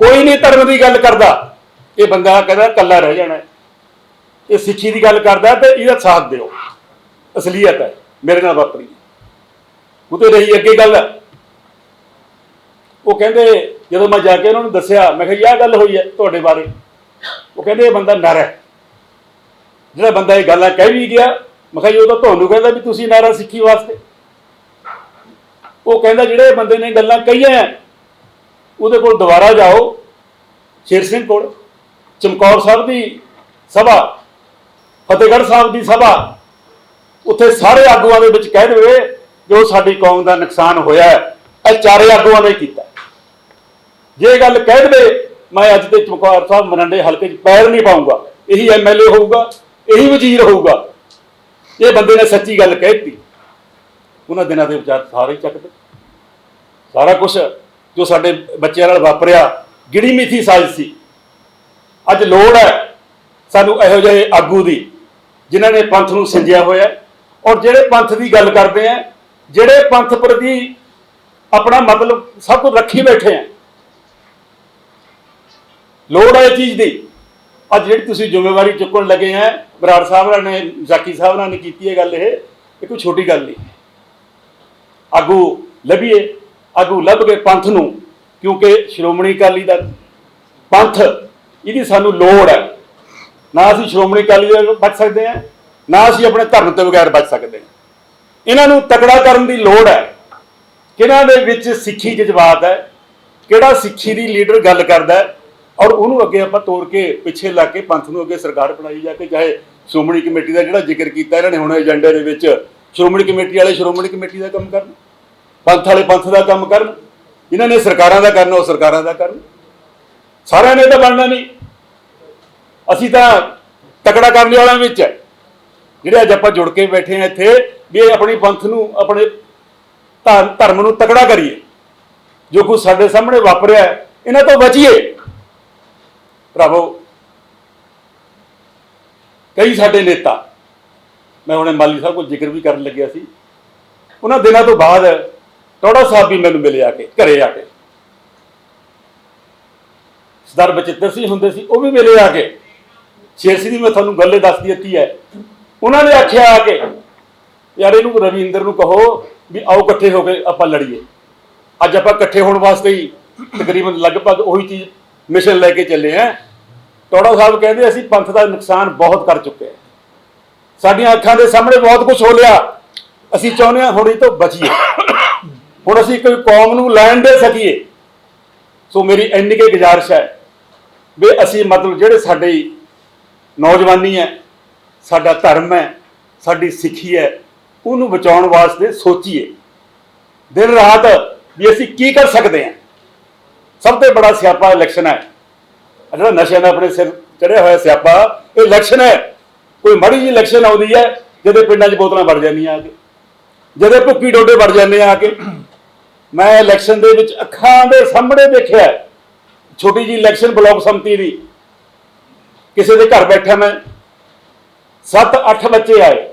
Speaker 1: ਕੋਈ ਨਹੀਂ ਧਰਮ ਦੀ ਗੱਲ ਕਰਦਾ, ਇਹ ਬੰਦਾ ਕਹਿੰਦਾ ਕੱਲਾ ਰਹਿ ਜਾਣਾ ਇਹ ਸਿੱਖੀ ਦੀ ਗੱਲ ਕਰਦਾ ਤੇ ਇਹਦਾ ਸਾਥ ਦਿਓ। ਅਸਲੀਅਤ ਹੈ, ਮੇਰੇ ਨਾਲ ਵਾਪਰੀ। ਉਹ ਉਤੇ ਰਹੀ ਅੱਗੇ ਗੱਲ। ਉਹ ਕਹਿੰਦੇ ਜਦੋਂ ਮੈਂ ਜਾ ਕੇ ਉਹਨਾਂ ਨੂੰ ਦੱਸਿਆ ਮੈਂ ਕਿਹਾ ਜੀ ਆਹ ਗੱਲ ਹੋਈ ਹੈ ਤੁਹਾਡੇ ਬਾਰੇ। ਉਹ ਕਹਿੰਦੇ ਇਹ ਬੰਦਾ ਨਰ ਹੈ। ਜਿਹੜਾ ਬੰਦਾ ਇਹ ਗੱਲਾਂ ਕਹਿ ਵੀ ਗਿਆ ਮੈਂ ਕਿਹਾ ਜੀ ਉਹ ਤਾਂ ਤੁਹਾਨੂੰ ਕਹਿੰਦਾ ਵੀ ਤੁਸੀਂ ਨਾਰਾ ਸਿੱਖੀ ਵਾਸਤੇ। ਉਹ ਕਹਿੰਦਾ ਜਿਹੜੇ ਬੰਦੇ ਨੇ ਗੱਲਾਂ ਕਹੀਆਂ ਹੈ, ਉਹਦੇ ਕੋਲ ਦੁਬਾਰਾ ਜਾਓ ਸ਼ੇਰ ਸਿੰਘ ਕੋਲ ਚਮਕੌਰ ਸਾਹਿਬ ਦੀ ਸਭਾ ਫਤਿਹਗੜ੍ਹ ਸਾਹਿਬ ਦੀ ਸਭਾ ਉੱਥੇ ਸਾਰੇ ਆਗੂਆਂ ਦੇ ਵਿੱਚ ਕਹਿ ਦੇਵੇ ਜੋ ਸਾਡੀ ਕੌਮ ਦਾ ਨੁਕਸਾਨ ਹੋਇਆ ਹੈ। ਇਹ ਚਾਰੇ ਆਗੂਆਂ ਨੇ ਕੀਤਾ। ਜੇ ਗੱਲ ਕਹਿ ਦੇਵੇ, ਮੈਂ ਅੱਜ ਤੇ ਚਮਕੌਰ ਸਾਹਿਬ ਮਰੰਡੇ ਹਲਕੇ 'ਚ ਪੈਰ ਨਹੀਂ ਪਾਉਂਗਾ। ਇਹੀ ਐਮਐਲਏ ਹੋਊਗਾ, ਇਹੀ ਵਜ਼ੀਰ ਹੋਊਗਾ। ਇਹ ਬੰਦੇ ਨੇ ਸੱਚੀ ਗੱਲ ਕਹਿਤੀ, ਉਹਨਾਂ ਦਿਨਾਂ ਦੇ ਵਿਚਾਰ ਸਾਰੇ ਚੱਕਦੇ। ਸਾਰਾ ਕੁਝ ਜੋ ਸਾਡੇ ਬੱਚਿਆਂ ਨਾਲ ਵਾਪਰਿਆ ਗਿੜੀ ਮਿੱਥੀ ਸਾਜ਼ਿਸ਼ ਸੀ। ਅੱਜ ਲੋੜ ਹੈ ਸਾਨੂੰ ਇਹੋ ਜਿਹੇ ਆਗੂ ਦੀ, ਜਿਨ੍ਹਾਂ ਨੇ ਪੰਥ ਨੂੰ ਸਿੰਜਿਆ ਹੋਇਆ ਔਰ ਜਿਹੜੇ ਪੰਥ ਦੀ ਗੱਲ ਕਰਦੇ ਆ, ਜਿਹੜੇ ਪੰਥ ਪ੍ਰਤੀ ਆਪਣਾ ਮਤਲਬ ਸਭ ਕੁਝ ਰੱਖੀ ਬੈਠੇ ਆ ਲੋੜ ਹੈ ਇਹ ਚੀਜ਼ ਦੀ। ਅੱਜ ਜਿਹੜੀ ਤੁਸੀਂ ਜ਼ਿੰਮੇਵਾਰੀ ਚੁੱਕਣ ਲੱਗੇ ਆ, ਬਰਾੜ ਸਾਹਿਬ ਨਾਲ ਨੇ, ਜ਼ਾਕੀ ਸਾਹਿਬ ਨਾਲ ਨੇ ਕੀਤੀ ਹੈ ਗੱਲ ਇਹ ਇਹ ਕੋਈ ਛੋਟੀ ਗੱਲ ਨਹੀਂ। ਆਗੂ ਲੱਭੀਏ, ਆਗੂ ਲੱਭ ਕੇ ਪੰਥ ਨੂੰ, ਕਿਉਂਕਿ ਸ਼੍ਰੋਮਣੀ ਅਕਾਲੀ ਦਾ ਪੰਥ, ਇਹਦੀ ਸਾਨੂੰ ਲੋੜ ਹੈ। ਨਾ ਅਸੀਂ ਸ਼੍ਰੋਮਣੀ ਅਕਾਲੀ ਦਲ ਬਚ ਸਕਦੇ ਹਾਂ ਨਾ ਅਸੀਂ ਆਪਣੇ ਧਰਮ ਤੋਂ ਬਗੈਰ ਬਚ ਸਕਦੇ ਹਾਂ ਇਹਨਾਂ ਨੂੰ ਤਕੜਾ ਕਰਨ ਦੀ ਲੋੜ ਹੈ। ਕਿਹਨਾਂ ਦੇ ਵਿੱਚ ਸਿੱਖੀ ਜਜ਼ਬਾਤ ਹੈ, ਕਿਹੜਾ ਸਿੱਖੀ ਦੀ ਲੀਡਰ ਗੱਲ ਕਰਦਾ ਹੈ ਔਰ ਉਹਨੂੰ ਅੱਗੇ ਆਪਾਂ ਤੋੜ ਕੇ ਪਿੱਛੇ ਲਾ ਕੇ ਪੰਥ ਨੂੰ ਅੱਗੇ ਸਰਕਾਰ ਬਣਾਈ ਜਾ ਕੇ, ਚਾਹੇ ਸ਼੍ਰੋਮਣੀ ਕਮੇਟੀ ਦਾ ਜਿਹੜਾ ਜ਼ਿਕਰ ਕੀਤਾ ਇਹਨਾਂ ਨੇ ਹੁਣ ਏਜੰਡੇ ਦੇ ਵਿੱਚ, ਸ਼੍ਰੋਮਣੀ ਕਮੇਟੀ ਵਾਲੇ ਸ਼੍ਰੋਮਣੀ ਕਮੇਟੀ ਦਾ ਕੰਮ ਕਰਨ, ਪੰਥ ਵਾਲੇ ਪੰਥ ਦਾ ਕੰਮ ਕਰਨ ਇਹਨਾਂ ਨੇ ਸਰਕਾਰਾਂ ਦਾ ਕਰਨਾ ਉਹ ਸਰਕਾਰਾਂ ਦਾ ਕਰਨ। ਸਾਰਿਆਂ ਨੇ ਤਾਂ ਬਣਨਾ ਨਹੀਂ। ਅਸੀਂ ਤਾਂ ਤਕੜਾ ਕਰਨ ਵਾਲਿਆਂ ਵਿੱਚ ਹੈ। ਜਿਹੜੇ ਅੱਜ ਆਪਾਂ ਜੁੜ ਕੇ ਬੈਠੇ ਆ ਇੱਥੇ, ਵੀ ਇਹ ਆਪਣੀ ਪੰਥ ਨੂੰ, ਆਪਣੇ ਧਰ- ਧਰਮ ਨੂੰ ਤਕੜਾ ਕਰੀਏ। ਜੋ ਕੁਝ ਸਾਡੇ ਸਾਹਮਣੇ ਵਾਪਰਿਆ ਇਹਨਾਂ ਤੋਂ ਬਚੀਏ। ਭਰਾਵੋ, ਕਈ ਸਾਡੇ ਨੇਤਾ, ਮੈਂ ਹੁਣੇ ਮਾਲੀ ਸਾਹਿਬ ਕੋਲ ਜ਼ਿਕਰ ਵੀ ਕਰਨ ਲੱਗਿਆ ਸੀ, ਉਹਨਾਂ ਦਿਨਾਂ ਤੋਂ ਬਾਅਦ ਟੋੜਾ ਸਾਹਿਬ ਵੀ ਮੈਨੂੰ ਮਿਲੇ ਆ ਕੇ, ਘਰੇ ਆ ਕੇ। ਸਰਦਾਰ ਬਚਿੱਤਰ ਸਿੰਘ ਹੁੰਦੇ ਸੀ, ਉਹ ਵੀ ਮਿਲੇ ਆ ਕੇ। ਸ਼ੇਰ ਸਿੰਘ ਦੀ ਮੈਂ ਤੁਹਾਨੂੰ ਗੱਲੇ ਦੱਸ ਦਿੱਤੀ ਹੈ। ਉਹਨਾਂ ਨੇ ਆਖਿਆ ਆ ਕੇ, ਯਾਰ ਇਹਨੂੰ ਰਵਿੰਦਰ ਨੂੰ ਕਹੋ ਵੀ ਆਓ ਇਕੱਠੇ ਹੋ ਕੇ ਆਪਾਂ ਲੜੀਏ। ਅੱਜ ਆਪਾਂ ਇਕੱਠੇ ਹੋਣ ਵਾਸਤੇ ਹੀ ਤਕਰੀਬਨ ਲਗਭਗ ਉਹੀ ਚੀਜ਼ ਮਿਸ਼ਨ ਲੈ ਕੇ ਚੱਲੇ ਆਂ। ਟੋੜਾ ਸਾਹਿਬ ਕਹਿੰਦੇ ਅਸੀਂ ਪੰਥ ਦਾ ਨੁਕਸਾਨ ਬਹੁਤ ਕਰ ਚੁੱਕੇ ਹਾਂ। ਸਾਡੀਆਂ ਅੱਖਾਂ ਦੇ ਸਾਹਮਣੇ ਬਹੁਤ ਕੁਝ ਹੋ ਲਿਆ। ਅਸੀਂ ਚਾਹੁੰਦੇ ਹਾਂ ਹੁਣ ਇਹ ਤੋਂ ਬਚੀਏ। ਹੁਣ ਅਸੀਂ ਕੋਈ ਕੌਮ ਨੂੰ ਲੈਣ ਦੇ ਸਕੀਏ। ਸੋ ਮੇਰੀ ਇੰਨੀ ਕੁ ਗੁਜ਼ਾਰਿਸ਼ ਹੈ ਵੀ ਅਸੀਂ ਮਤਲਬ ਜਿਹੜੇ ਸਾਡੇ ਨੌਜਵਾਨੀ ਹੈ, ਸਾਡਾ ਧਰਮ ਹੈ, ਸਾਡੀ ਸਿੱਖੀ ਹੈ, ਉਹਨੂੰ ਬਚਾਉਣ ਵਾਸਤੇ ਸੋਚੀਏ। ਦਿਨ ਰਾਤ ਵੀ ਅਸੀਂ ਕੀ ਕਰ ਸਕਦੇ ਹਾਂ। ਸਭ ਤੋਂ ਬੜਾ ਸਿਆਪਾ ਇਲੈਕਸ਼ਨ ਹੈ। ਜਿਹੜਾ ਨਸ਼ਿਆਂ ਦਾ ਆਪਣੇ ਸਿਰ ਚੜਿਆ ਹੋਇਆ ਸਿਆਪਾ, ਇਹ ਇਲੈਕਸ਼ਨ ਹੈ। ਕੋਈ ਮਾੜੀ ਜਿਹੀ ਇਲੈਕਸ਼ਨ ਆਉਂਦੀ ਹੈ, ਜਿਹਦੇ ਪਿੰਡਾਂ 'ਚ ਬੋਤਲਾਂ ਵੜ ਜਾਂਦੀਆਂ ਆ ਕੇ, ਜਿਹਦੇ ਭੁੱਕੀ ਡੋਡੇ ਵੜ ਜਾਂਦੇ ਆ ਕੇ। ਮੈਂ ਇਲੈਕਸ਼ਨ ਦੇ ਵਿੱਚ ਅੱਖਾਂ ਦੇ ਸਾਹਮਣੇ ਦੇਖਿਆ, ਛੋਟੀ ਜੀ ਇਲੈਕਸ਼ਨ ਬਲਾਕ ਸੰਮਤੀ ਦੀ। ਕਿਸੇ ਦੇ ਘਰ ਬੈਠਾ ਮੈਂ 7-8 ਬੱਚੇ ਆਏ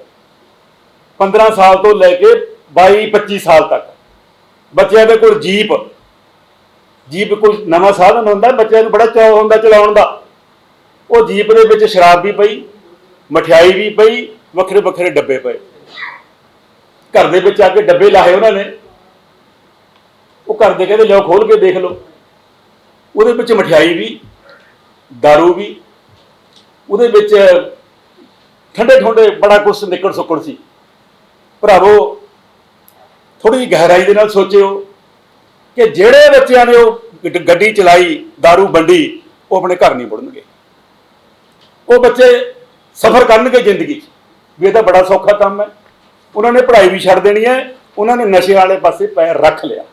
Speaker 1: 15 ਸਾਲ ਤੋਂ ਲੈ ਕੇ 22-25 ਸਾਲ ਤੱਕ। ਬੱਚਿਆਂ ਦੇ ਕੋਲ ਜੀਪ ਜੀਪ ਕੋਈ ਨਵਾਂ ਸਾਧਨ ਹੁੰਦਾ, ਬੱਚਿਆਂ ਨੂੰ ਬੜਾ ਚਾਅ ਹੁੰਦਾ ਚਲਾਉਣ ਦਾ। ਉਹ ਜੀਪ ਦੇ ਵਿੱਚ ਸ਼ਰਾਬ ਵੀ ਪਈ, ਮਠਿਆਈ ਵੀ ਪਈ, ਵੱਖਰੇ ਵੱਖਰੇ ਡੱਬੇ ਪਏ। ਘਰ ਦੇ ਵਿੱਚ ਆ ਕੇ ਡੱਬੇ ਲਾਏ ਉਹਨਾਂ ਨੇ। ਉਹ ਘਰ ਦੇ ਕਹਿੰਦੇ, ਲਿਓ ਖੋਲ ਕੇ ਦੇਖ ਲਓ। ਉਹਦੇ ਵਿੱਚ ਮਠਿਆਈ ਵੀ दारू ਵੀ, ਉਹਦੇ ਵਿੱਚ ਠੰਡੇ ਠੰਡੇ ਬੜਾ ਕੁਛ ਨਿਕਲ ਸੁੱਕੜ ਸੀ। ਭਰਾਵੋ ਥੋੜੀ ਗਹਿਰਾਈ ਦੇ ਨਾਲ ਸੋਚਿਓ। ਕਿ ਜਿਹੜੇ ਬੱਚਿਆਂ ਨੇ ਉਹ ਗ- ਗੱਡੀ ਚਲਾਈ, दारू ਵੰਡੀ, ਉਹ ਆਪਣੇ ਘਰ ਨਹੀਂ ਮੁੜਨਗੇ। ਉਹ ਬੱਚੇ ਸਫ਼ਰ ਕਰਨਗੇ ਜ਼ਿੰਦਗੀ 'ਚ। ਵੀ ਇਹ ਤਾਂ ਬੜਾ ਸੌਖਾ ਕੰਮ ਹੈ। ਉਹਨਾਂ ਨੇ ਪੜ੍ਹਾਈ ਵੀ ਛੱਡ ਦੇਣੀ ਹੈ। ਉਹਨਾਂ ਨੇ ਨਸ਼ੇ ਵਾਲੇ ਪਾਸੇ ਪੈਰ ਰੱਖ ਲਿਆ।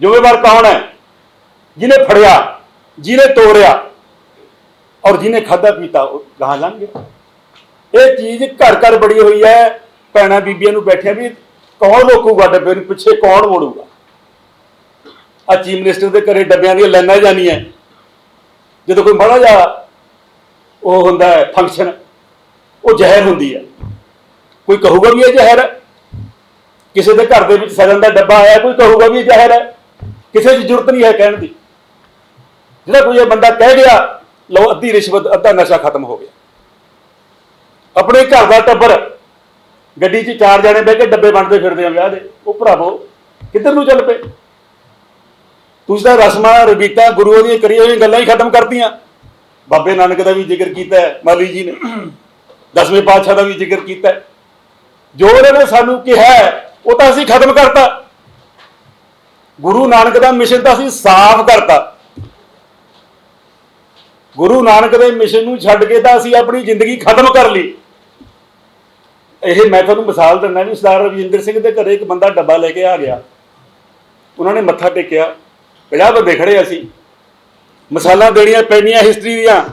Speaker 1: ਜ਼ਿੰਮੇਵਾਰ ਕੌਣ ਹੈ? ਜਿਹਨੇ ਫੜਿਆ, ਜਿਹਨੇ ਤੋੜਿਆ ਔਰ ਜਿਹਨੇ ਖਾਦਾ ਪੀਤਾ, ਉਹ ਗਾਹ ਲੰਘ ਗਿਆ। ਇਹ ਚੀਜ਼ ਘਰ ਘਰ ਬੜੀ ਹੋਈ ਹੈ। ਭੈਣਾਂ ਬੀਬੀਆਂ ਨੂੰ ਬੈਠਿਆ ਵੀ ਕੌਣ ਰੋਕੂਗਾ, ਡੱਬੇ ਨੂੰ ਪਿੱਛੇ ਕੌਣ ਮੋੜੂਗਾ? ਆ ਚੀਫ ਮਿਨਿਸਟਰ ਦੇ ਘਰੇ ਡੱਬਿਆਂ ਦੀਆਂ ਲਾਈਨਾਂ ਜਾਣੀਆਂ। ਜਦੋਂ ਕੋਈ ਬੜਾ ਜਾ ਉਹ ਹੁੰਦਾ ਹੈ ਫੰਕਸ਼ਨ ਉਹ ਜ਼ਹਿਰ ਹੁੰਦੀ ਹੈ। ਕੋਈ ਕਹੂਗਾ ਵੀ ਇਹ ਜ਼ਹਿਰ ਹੈ। ਕਿਸੇ ਦੇ ਘਰ ਦੇ ਵਿੱਚ ਸਗਨ ਦਾ ਡੱਬਾ ਆਇਆ, ਕੋਈ ਕਹੂਗਾ ਵੀ ਇਹ ਜ਼ਹਿਰ ਹੈ। ਕਿਸੇ ਦੀ ਜ਼ਰੂਰਤ ਨਹੀਂ ਹੈ ਕਹਿਣ ਦੀ। ਜਿਹੜਾ ਕੋਈ ਇਹ ਬੰਦਾ ਕਹਿ ਗਿਆ, ਲਓ ਅੱਧੀ ਰਿਸ਼ਵਤ, ਅੱਧਾ ਨਸ਼ਾ ਖਤਮ ਹੋ ਗਿਆ। ਆਪਣੇ ਘਰ ਦਾ ਟੱਬਰ, ਗੱਡੀ 'ਚ ਚਾਰ ਜਣੇ ਬਹਿ ਕੇ ਡੱਬੇ ਵੰਡਦੇ ਫਿਰਦੇ ਆ ਵਿਆਹ ਦੇ। ਉਹ ਭਰਾਵੋ, ਕਿੱਧਰ ਨੂੰ ਚੱਲ ਪਏ? ਤੁਸੀਂ ਤਾਂ ਰਸਮਾਂ ਰਬੀਤਾਂ ਗੁਰੂਆਂ ਦੀਆਂ ਕਰੀਆਂ ਹੋਈਆਂ ਗੱਲਾਂ ਹੀ ਖਤਮ ਕਰਤੀਆਂ। ਬਾਬੇ ਨਾਨਕ ਦਾ ਵੀ ਜ਼ਿਕਰ ਕੀਤਾ ਹੈ ਮਾਲੀ ਜੀ ਨੇ। ਦਸਵੇਂ ਪਾਤਸ਼ਾਹ ਦਾ ਵੀ ਜ਼ਿਕਰ ਕੀਤਾ ਹੈ। ਜੋ ਉਹਨਾਂ ਨੇ ਸਾਨੂੰ ਕਿਹਾ ਹੈ, ਉਹ ਤਾਂ ਅਸੀਂ ਖਤਮ ਕਰਤਾ। ਗੁਰੂ ਨਾਨਕ ਦਾ ਮਿਸ਼ਨ ਤਾਂ ਅਸੀਂ ਸਾਫ਼ ਕਰਤਾ। ਗੁਰੂ ਨਾਨਕ ਦੇ ਮਿਸ਼ਨ ਨੂੰ ਛੱਡ ਕੇ ਤਾਂ ਅਸੀਂ ਆਪਣੀ ਜ਼ਿੰਦਗੀ ਖਤਮ ਕਰ ਲਈ। ਇਹ ਮੈਂ ਤੁਹਾਨੂੰ ਮਿਸਾਲ ਦਿੰਦਾ ਵੀ ਸਰਦਾਰ ਰਵਿੰਦਰ ਸਿੰਘ ਦੇ ਘਰੇ ਇੱਕ ਬੰਦਾ ਡੱਬਾ ਲੈ ਕੇ ਆ ਗਿਆ। ਉਹਨਾਂ ਨੇ ਮੱਥਾ ਟੇਕਿਆ। 50 ਬੰਦੇ ਖੜੇ ਅਸੀਂ। ਮਸਾਲਾ ਦੇਣੀਆਂ ਪੈਣੀਆਂ ਹਿਸਟਰੀ ਦੀਆਂ।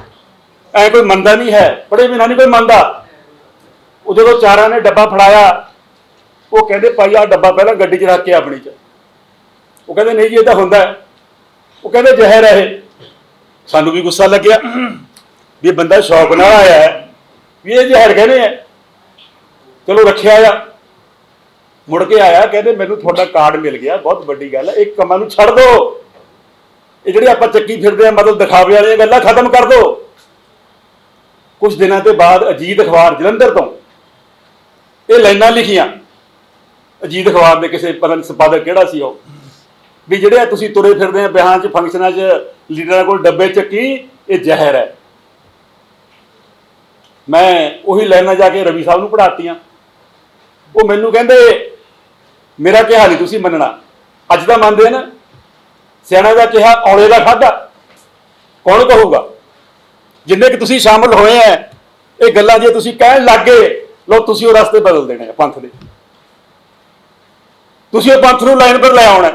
Speaker 1: ਐ ਕੋਈ ਮੰਨਦਾ ਨਹੀਂ ਹੈ। ਪੜੇ ਬਿਨਾਂ ਨਹੀਂ ਕੋਈ ਮੰਨਦਾ। ਉਹ ਜਦੋਂ ਚਾਰਾਂ ਨੇ ਡੱਬਾ ਫੜਾਇਆ, ਉਹ ਕਹਿੰਦੇ, ਭਾਈ, ਆਹ ਡੱਬਾ ਪਹਿਲਾਂ ਗੱਡੀ 'ਚ ਰੱਖ ਕੇ ਆਪਣੀ 'ਚ। ਉਹ ਕਹਿੰਦੇ, ਨਹੀਂ ਜੀ, ਇਹ ਤਾਂ ਹੁੰਦਾ ਉਹ ਕਹਿੰਦੇ, ਜ਼ਹਿਰ ਹੈ ਇਹ। ਸਾਨੂੰ ਵੀ ਗੁੱਸਾ ਲੱਗਿਆ ਵੀ ਬੰਦਾ ਸ਼ੌਕ ਨਾਲ ਆਇਆ ਹੈ ਵੀ ਇਹ ਜ਼ਹਿਰ ਕਹਿੰਦੇ ਆ। ਚਲੋ, ਰੱਖਿਆ ਆ। ਮੁੜ ਕੇ ਆਇਆ, ਕਹਿੰਦੇ, ਮੈਨੂੰ ਤੁਹਾਡਾ ਕਾਰਡ ਮਿਲ ਗਿਆ। ਬਹੁਤ ਵੱਡੀ ਗੱਲ ਹੈ। ਇਹ ਕੰਮਾਂ ਨੂੰ ਛੱਡ ਦਿਓ। ਇਹ ਜਿਹੜੇ ਆਪਾਂ ਚੱਕੀ ਫਿਰਦੇ ਆ ਮਤਲਬ ਦਿਖਾਵੇ ਵਾਲੀਆਂ ਗੱਲਾਂ ਖਤਮ ਕਰ ਦਿਓ। ਕੁਝ ਦਿਨਾਂ ਦੇ ਬਾਅਦ ਅਜੀਤ ਅਖਬਾਰ ਜਲੰਧਰ ਤੋਂ। ਇਹ ਲਾਈਨਾਂ ਲਿਖੀਆਂ। ਅਜੀਤ ਅਖਬਾਰ ਦੇ ਕਿਸੇ ਪਤਾ ਸੰਪਾਦਕ ਕਿਹੜਾ ਸੀ ਉਹ? ਵੀ ਜਿਹੜੇ ਤੁਸੀਂ ਤੁਰੇ ਫਿਰਦੇ ਆ ਵਿਆਹਾਂ 'ਚ ਫੰਕਸ਼ਨਾਂ 'ਚ, ਲੀਡਰਾਂ ਕੋਲ ਡੱਬੇ ਚੱਕੀ, ਇਹ ਜ਼ਹਿਰ ਹੈ। ਮੈਂ ਉਹੀ ਲਾਈਨਾਂ ਜਾ ਕੇ ਰਵੀ ਸਾਹਿਬ ਨੂੰ ਪੜਾਤੀਆਂ ਉਹ ਮੈਨੂੰ ਕਹਿੰਦੇ, ਮੇਰਾ ਕਿਹਾ ਨਹੀਂ ਤੁਸੀਂ ਮੰਨਣਾ। ਅੱਜ ਦਾ ਮੰਨਦੇ ਆ ਨਾ। ਸਿਆਣਾ ਦਾ ਕਿਹਾ ਔਲੇ ਦਾ ਖਾਦਾ ਕੌਣ ਕਹੂਗਾ? ਜਿੰਨੇ ਕਿ ਤੁਸੀਂ ਸ਼ਾਮਲ ਹੋਏ ਆ ਇਹ ਗੱਲਾਂ ਜੇ ਤੁਸੀਂ ਕਹਿਣ ਲੱਗੇ ਲੋ ਤੁਸੀਂ ਉਹ ਰਸਤੇ ਬਦਲ ਦੇਣੇ ਆ ਪੰਥ ਦੇ। ਤੁਸੀਂ ਉਹ ਪੰਥ ਨੂੰ ਲਾਈਨ ਪਰ ਲੈ ਆਉਣਾ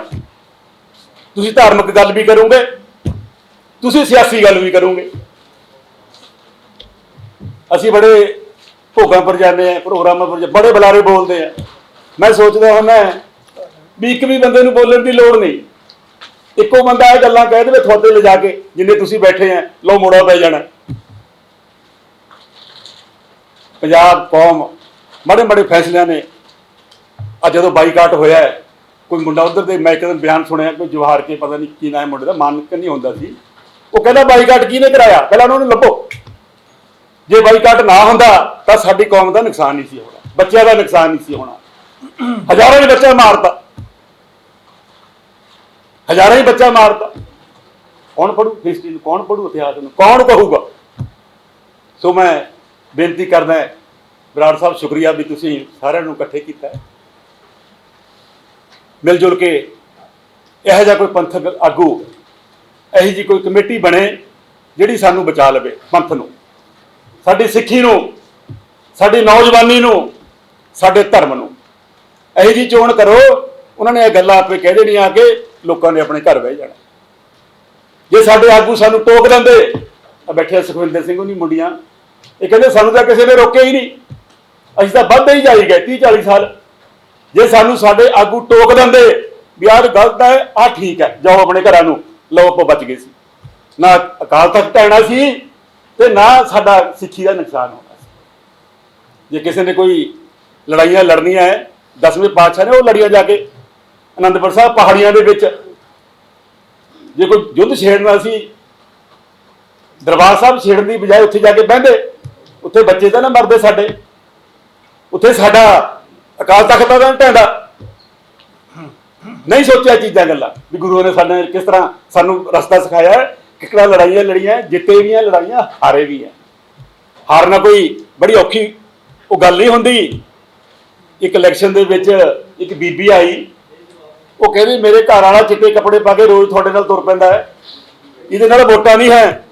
Speaker 1: ਤੁਸੀਂ ਧਾਰਮਿਕ ਗੱਲ ਵੀ ਕਰੋਗੇ, ਤੁਸੀਂ ਸਿਆਸੀ ਗੱਲ ਵੀ ਕਰੋਗੇ। ਅਸੀਂ ਬੜੇ ਭੋਗਾਂ ਪਰ ਜਾਂਦੇ ਆ ਪ੍ਰੋਗਰਾਮਾਂ ਪਰ ਬੜੇ ਬੁਲਾਰੇ ਬੋਲਦੇ ਆ ਮੈਂ ਸੋਚਦਾ ਹੁੰਦਾ ਵੀ ਇੱਕ ਵੀ ਬੰਦੇ ਨੂੰ ਬੋਲਣ ਦੀ ਲੋੜ ਨਹੀਂ। ਇੱਕੋ ਬੰਦਾ ਇਹ ਗੱਲਾਂ ਕਹਿ ਦੇਵੇ ਤੁਹਾਡੇ ਲਿਜਾ ਕੇ, ਜਿੰਨੇ ਤੁਸੀਂ ਬੈਠੇ ਆ ਲੋ ਮੋੜਾ ਪੈ ਜਾਣਾ। ਪੰਜਾਬ ਕੌਮ ਮਾੜੇ ਮਾੜੇ ਫੈਸਲਿਆਂ ਨੇ ਆ ਜਦੋਂ ਬਾਈਕਾਟ ਹੋਇਆ ਕੋਈ ਮੁੰਡਾ ਉਧਰ ਦੇ, ਮੈਂ ਇੱਕ ਦਿਨ ਬਿਆਨ ਸੁਣਿਆ, ਕੋਈ ਜਵਾਹਰ ਕੇ, ਪਤਾ ਨਹੀਂ ਕੀ ਨਾਮ ਮੁੰਡੇ ਦਾ ਮਾਨਕ ਨਹੀਂ ਹੁੰਦਾ ਸੀ। ਉਹ ਕਹਿੰਦਾ ਬਾਈਕਾਟ ਕਿਹਨੇ ਕਰਾਇਆ? ਪਹਿਲਾਂ ਉਹਨਾਂ ਨੂੰ ਲੱਭੋ। ਜੇ ਬਾਈਕਾਟ ਨਾ ਹੁੰਦਾ, ਤਾਂ ਸਾਡੀ ਕੌਮ ਦਾ ਨੁਕਸਾਨ ਨਹੀਂ ਸੀ ਹੋਣਾ। ਬੱਚਿਆਂ ਦਾ ਨੁਕਸਾਨ ਨਹੀਂ ਸੀ ਹੋਣਾ। ਹਜ਼ਾਰਾਂ ਹੀ ਬੱਚਾ ਮਾਰਤਾ। ਹਜ਼ਾਰਾਂ ਹੀ ਬੱਚਾ ਮਾਰਤਾ। ਕੌਣ ਪੜੂ? ਹਿਸਟਰੀ ਨੂੰ? ਕੌਣ ਪੜੂ? ਇਤਿਹਾਸ ਨੂੰ? ਕੌਣ ਕਹੂਗਾ? ਸੋ ਮੈਂ ਬੇਨਤੀ ਕਰਦਾ ਬਰਾੜ ਸਾਹਿਬ, ਸ਼ੁਕਰੀਆ ਵੀ ਤੁਸੀਂ ਸਾਰਿਆਂ ਨੂੰ ਇਕੱਠੇ ਕੀਤਾ ਮਿਲ ਜੁਲ ਕੇ ਇਹੋ ਜਿਹਾ ਕੋਈ ਪੰਥਕ ਆਗੂ, ਇਹੋ ਜਿਹੀ ਕੋਈ ਕਮੇਟੀ ਬਣੇ ਜਿਹੜੀ ਸਾਨੂੰ ਬਚਾ ਲਵੇ ਪੰਥ ਨੂੰ। ਸਾਡੀ ਸਿੱਖੀ ਨੂੰ, ਸਾਡੀ ਨੌਜਵਾਨੀ ਨੂੰ, ਸਾਡੇ ਧਰਮ ਨੂੰ। ਇਹੋ ਜਿਹੀ ਚੋਣ ਕਰੋ। ਉਹਨਾਂ ਨੇ ਇਹ ਗੱਲਾਂ ਆਪੇ ਕਹਿ ਦੇਣੀਆਂ ਕਿ ਲੋਕਾਂ ਨੇ ਆਪਣੇ ਘਰ ਬਹਿ ਜਾਣਾ। ਜੇ ਸਾਡੇ ਆਗੂ ਸਾਨੂੰ ਟੋਕ ਦਿੰਦੇ ਆ ਬੈਠੇ ਸੁਖਵਿੰਦਰ ਸਿੰਘ ਉਹਨੀ ਮੁੰਡੀਆਂ। ਇਹ ਕਹਿੰਦੇ ਸਾਨੂੰ ਤਾਂ ਕਿਸੇ ਨੇ ਰੋਕਿਆ ਹੀ ਨਹੀਂ। ਅਸੀਂ ਤਾਂ ਵੱਧਦੇ ਹੀ ਜਾਈ ਗਏ 30 40 ਸਾਲ। ਜੇ ਸਾਨੂੰ ਸਾਡੇ ਆਗੂ ਟੋਕ ਦਿੰਦੇ ਵੀ ਆਹ ਗਲਤ ਹੈ, ਆਹ ਠੀਕ ਹੈ, ਜਾਓ ਆਪਣੇ ਘਰਾਂ ਨੂੰ। ਲਓ, ਆਪਾਂ ਬਚ ਗਏ ਸੀ। ਨਾ ਅਕਾਲ ਤਖਤ ਟਹਿਣਾ ਸੀ ਤੇ ਨਾ ਸਾਡਾ ਸਿੱਖੀ ਦਾ ਨੁਕਸਾਨ ਹੋਣਾ ਸੀ। ਜੇ ਕਿਸੇ ਨੇ ਕੋਈ ਲੜਾਈਆਂ ਲੜਨੀਆਂ ਹੈ, ਦਸਵੇਂ ਪਾਤਸ਼ਾਹ ਨੇ ਉਹ ਲੜੀਆਂ ਜਾ ਕੇ ਅਨੰਦਪੁਰ ਸਾਹਿਬ ਪਹਾੜੀਆਂ ਦੇ ਵਿੱਚ। ਜੇ ਕੋਈ ਯੁੱਧ ਛੇੜਨਾ ਸੀ ਦਰਬਾਰ ਸਾਹਿਬ ਛੇੜਨ ਦੀ ਬਜਾਏ ਉੱਥੇ ਜਾ ਕੇ ਬਹਿੰਦੇ ਉੱਥੇ ਬੱਚੇ ਤਾਂ ਨਾ ਮਰਦੇ ਸਾਡੇ। ਉੱਥੇ ਸਾਡਾ ਅਕਾਲ ਤਖਤ ਦਾ ਢੈਂਦਾ ਨਹੀਂ ਸੋਚਿਆ ਚੀਜ਼ਾਂ ਗੱਲਾਂ ਵੀ ਗੁਰੂਆਂ ਨੇ ਸਾਡੇ ਕਿਸ ਤਰ੍ਹਾਂ ਸਾਨੂੰ ਰਸਤਾ ਸਿਖਾਇਆ ਹੈ, ਕਿਹੜਾ ਲੜਾਈਆਂ ਲੜੀਆਂ ਜਿੱਤੇ ਵੀ ਆ ਲੜਾਈਆਂ ਹਾਰੇ ਵੀ ਆ। ਹਾਰਨਾ ਕੋਈ ਬੜੀ ਔਖੀ ਉਹ ਗੱਲ ਨਹੀਂ ਹੁੰਦੀ। ਇੱਕ ਇਲੈਕਸ਼ਨ ਦੇ ਵਿੱਚ ਇੱਕ ਬੀਬੀ ਆਈ ਉਹ ਕਹਿੰਦੀ ਮੇਰੇ ਘਰ ਵਾਲਾ ਚਿੱਟੇ ਕੱਪੜੇ ਪਾ ਕੇ ਰੋਜ਼ ਤੁਹਾਡੇ ਨਾਲ ਤੁਰ ਪੈਂਦਾ ਹੈ। ਇਹਦੇ ਨਾਲ ਵੋਟਾਂ ਨਹੀਂ ਹੈ।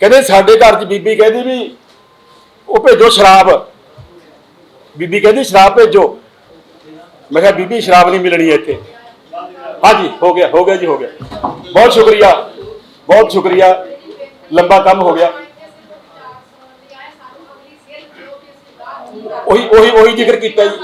Speaker 1: ਕਹਿੰਦੇ ਸਾਡੇ ਘਰ 'ਚ ਬੀਬੀ ਕਹਿੰਦੀ ਵੀ, ਉਹ ਭੇਜੋ ਸ਼ਰਾਬ। ਬੀਬੀ ਕਹਿੰਦੀ ਸ਼ਰਾਬ ਭੇਜੋ। ਮੈਂ ਕਿਹਾ, ਬੀਬੀ, ਸ਼ਰਾਬ ਨਹੀਂ ਮਿਲਣੀ ਇੱਥੇ। ਹਾਂਜੀ, ਹੋ ਗਿਆ ਹੋ ਗਿਆ ਜੀ, ਹੋ ਗਿਆ। ਬਹੁਤ ਸ਼ੁਕਰੀਆ ਬਹੁਤ ਸ਼ੁਕਰੀਆ। ਲੰਬਾ ਕੰਮ ਹੋ ਗਿਆ। ਉਹੀ ਉਹੀ ਉਹੀ ਜ਼ਿਕਰ ਕੀਤਾ ਜੀ।